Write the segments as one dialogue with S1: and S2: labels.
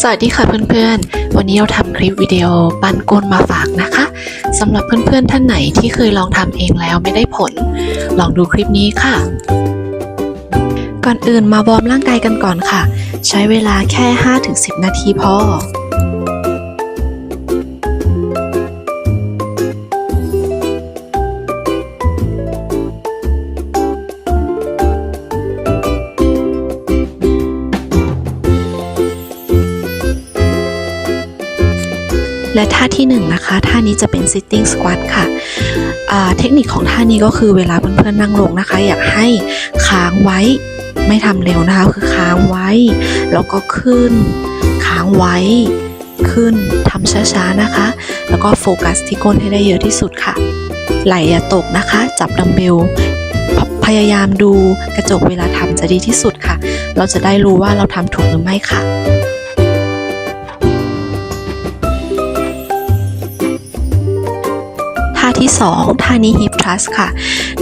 S1: สวัสดีค่ะเพื่อนๆ วันนี้เราทำคลิปวิดีโอปั้นก้นมาฝากนะคะสำหรับเพื่อนๆท่านไหนที่เคยลองทำเองแล้วไม่ได้ผล ลองดูคลิปนี้ค่ะ ก่อนอื่นมาวอร์มร่างกายกันก่อนค่ะ ใช้เวลาแค่ 5-10 นาทีพอ และท่าที่1นงนะคะ ท่านี้จะเป็น sitting squat ค่ะเทคนิคของท่านี้ก็คือเวลาเพื่อนๆนั่งลงนะคะ อยากให้ค้างไว้ไม่ทำเร็วนะคะคือค้างไว้ แล้วก็ขึ้น ค้างไว้ขึ้นทำช้าๆนะคะ แล้วก็โฟกัสที่ก้นให้ได้เยอะที่สุดค่ะ ไหลอย่าตกนะคะ จับดัมเบลพยายามดูกระจกเวลาทำจะดีที่สุดค่ะ เราจะได้รู้ว่าเราทำถูกหรือไม่ค่ะ ท่าที่ 2 ท่านี้ hip thrust ค่ะ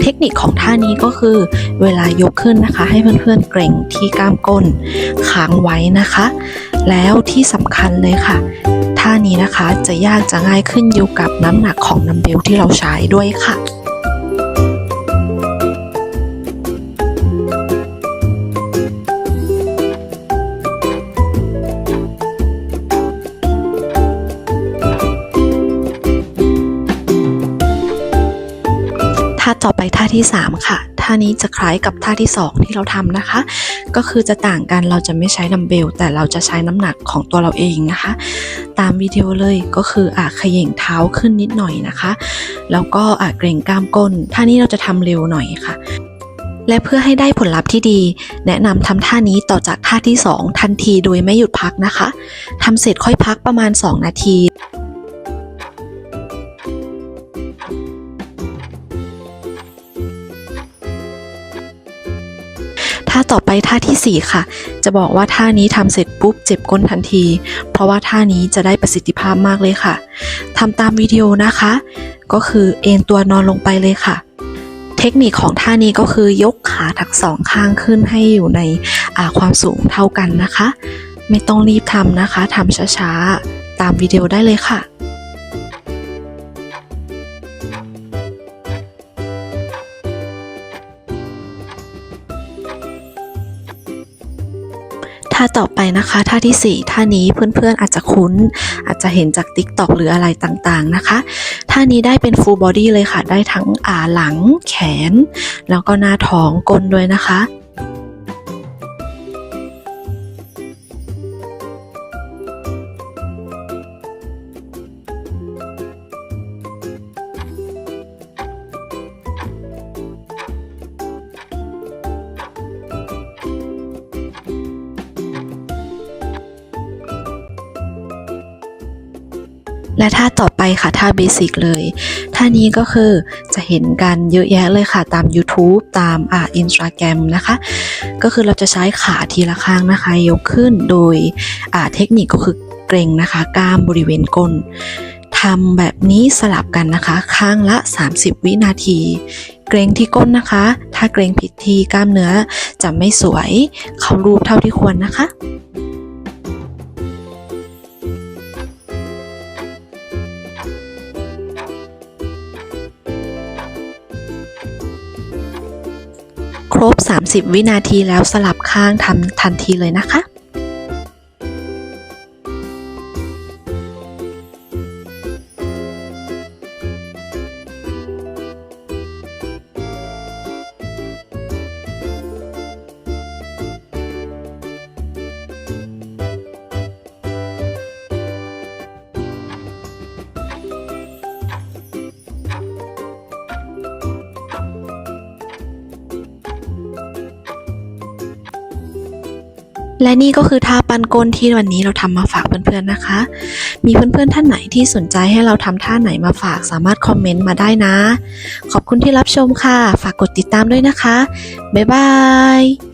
S1: เทคนิคของท่านี้ก็คือ เวลายกขึ้นนะคะ ให้เพื่อนๆเกร็งที่กล้ามก้นค้างไว้นะคะ แล้วที่สำคัญเลยค่ะ ท่านี้นะคะจะยากจะง่ายขึ้นอยู่กับน้ำหนักของนัมเบลที่เราใช้ด้วยค่ะ ท่าต่อไปท่าที่ 3 ค่ะ ท่านี้จะคล้ายกับท่าที่ 2 ที่เราทำนะคะ ก็คือจะต่างกันเราจะไม่ใช้ดัมเบล แต่เราจะใช้น้ำหนักของตัวเราเองนะคะ ตามวิดีโอเลยก็คืออาเขย่งเท้าขึ้นนิดหน่อยนะคะ แล้วก็อาเกรงกล้ามก้น ท่านี้เราจะทำเร็วหน่อยค่ะและเพื่อให้ได้ผลลัพธ์ที่ดี แนะนำทำท่านี้ต่อจากท่าที่ 2 ทันทีโดยไม่หยุดพักนะคะทำเสร็จค่อยพักประมาณ 2 นาที ท่าต่อไปท่าทีสี่ 4 ค่ะ จะบอกว่าท่านี้ทำเสร็จปุ๊บเจ็บก้นทันที เพราะว่าท่านี้จะได้ประสิทธิภาพมากเลยค่ะทำตามวิดีโอนะคะ ก็คือเอนตัวนอนลงไปเลยค่ะ เทคนิคของท่านี้ก็คือยกขาทั้งสองข้างขึ้นให้อยู่ในความสูงเท่ากันนะคะ ไม่ต้องรีบทำนะคะทำช้าๆ ตามวิดีโอได้เลยค่ะาต่อไปนะคะท่าที่ 4 ท่านี้เพื่อนๆอาจจะคุ้น อาจจะเห็นจาก Tik t o k หรืออะไรต่างๆนะคะ ท่านี้ได้เป็น full body เลยค่ะ ได้ทั้งอ่าหลังแขน แล้วก็หน้าท้องก้นด้วยนะคะ และท่าต่อไปค่ะท่าเบสิกเลยท่านี้ก็คือจะเห็นกันเยอะแยะเลยค่ะตาม YouTube ตามอ่าอินสตาแกรมนะคะ ก็คือเราจะใช้ขาทีละข้างนะคะ ยกขึ้นโดยอ่าเทคนิคก็คือเกรงนะคะกล้ามบริเวณก้นทำแบบนี้สลับกันนะคะ ข้างละ 30 วินาที เกรงที่ก้นนะคะ ถ้าเกรงผิดทีกล้ามเนื้อจะไม่สวย เขารูปเท่าที่ควรนะคะ บ 30 วินาทีแล้วสลับข้างทำทันทีเลยนะคะ และนี่ก็คือท่าปันก้นที่วันนี้เราทำมาฝากเพื่อนๆนะคะ มีเพื่อนๆท่านไหนที่สนใจให้เราทำท่าไหนมาฝากสามารถคอมเมนต์มาได้นะ ขอบคุณที่รับชมค่ะ ฝากกดติดตามด้วยนะคะ บ๊ายบาย